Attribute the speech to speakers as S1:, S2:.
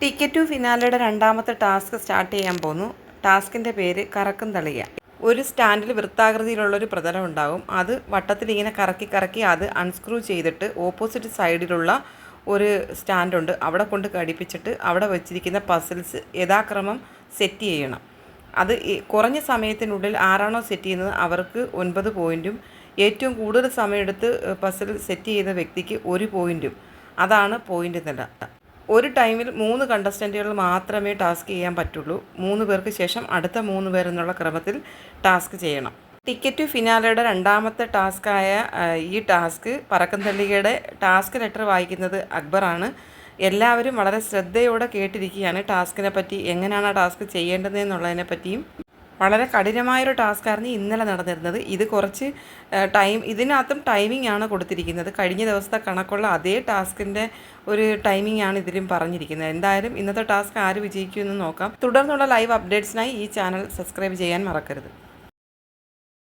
S1: Ticket to ഫിനാലയുടെ രണ്ടാമത്തെ task start ചെയ്യാൻ പോന്നു ടാസ്കിന്റെ പേര് കറക്കും തളിയ ഒരു സ്റ്റാൻഡിൽ വൃത്താകൃതിയിലുള്ളൊരു പ്രതലം ഉണ്ടാകും അത് വട്ടത്തിൽ ഇങ്ങനെ കറക്കി കറക്കി അത് അൺസ്ക്രൂ ചെയ്തിട്ട് ഓപ്പോസിറ്റ് സൈഡിലുള്ള ഒരു സ്റ്റാൻഡുണ്ട് അവിടെ കൊണ്ട് ഘടിപ്പിച്ചിട്ട് അവിടെ വെച്ചിരിക്കുന്ന പസിൽസ് യഥാക്രമം സെറ്റ് ചെയ്യണം. അത് കുറഞ്ഞ സമയത്തിനുള്ളിൽ ആരാണോ സെറ്റ് ചെയ്യുന്നത് അവർക്ക് ഒൻപത് പോയിന്റും ഏറ്റവും കൂടുതൽ സമയമെടുത്ത് പസിൽ സെറ്റ് ചെയ്ത വ്യക്തിക്ക് ഒരു പോയിന്റും അതാണ് പോയിന്റ് നില ഒരു ടൈമിൽ മൂന്ന് കണ്ടസ്റ്റന്റുകൾ മാത്രമേ ടാസ്ക് ചെയ്യാൻ പറ്റുള്ളൂ. മൂന്ന് പേർക്ക് ശേഷം അടുത്ത മൂന്ന് പേർ എന്നുള്ള ക്രമത്തിൽ ടാസ്ക് ചെയ്യണം. ടിക്കറ്റ് ഫിനാലയുടെ രണ്ടാമത്തെ ടാസ്ക്കായ ഈ ടാസ്ക് പറക്കം തള്ളികയുടെ ടാസ്ക് ലെറ്റർ വായിക്കുന്നത് അക്ബറാണ് എല്ലാവരും വളരെ ശ്രദ്ധയോടെ കേട്ടിരിക്കുകയാണ് ടാസ്കിനെ പറ്റി എങ്ങനെയാണ് ആ ടാസ്ക് ചെയ്യേണ്ടതെന്നുള്ളതിനെ പറ്റിയും. വളരെ കഠിനമായൊരു ടാസ്ക്കായിരുന്നു ഇന്നലെ നടന്നിരുന്നത്. ഇത് കുറച്ച് ടൈം ഇതിനകത്തും ടൈമിംഗ് ആണ് കൊടുത്തിരിക്കുന്നത്. കഴിഞ്ഞ ദിവസത്തെ കണക്കുള്ള അതേ ടാസ്കിന്റെ ഒരു ടൈമിംഗ് ആണ് ഇതിലും പറഞ്ഞിരിക്കുന്നത്. എന്തായാലും ഇന്നത്തെ ടാസ്ക് ആര് വിജയിക്കുമെന്ന് നോക്കാം. തുടർന്നുള്ള ലൈവ് അപ്ഡേറ്റ്സിനായി ഈ ചാനൽ സബ്സ്ക്രൈബ് ചെയ്യാൻ മറക്കരുത്.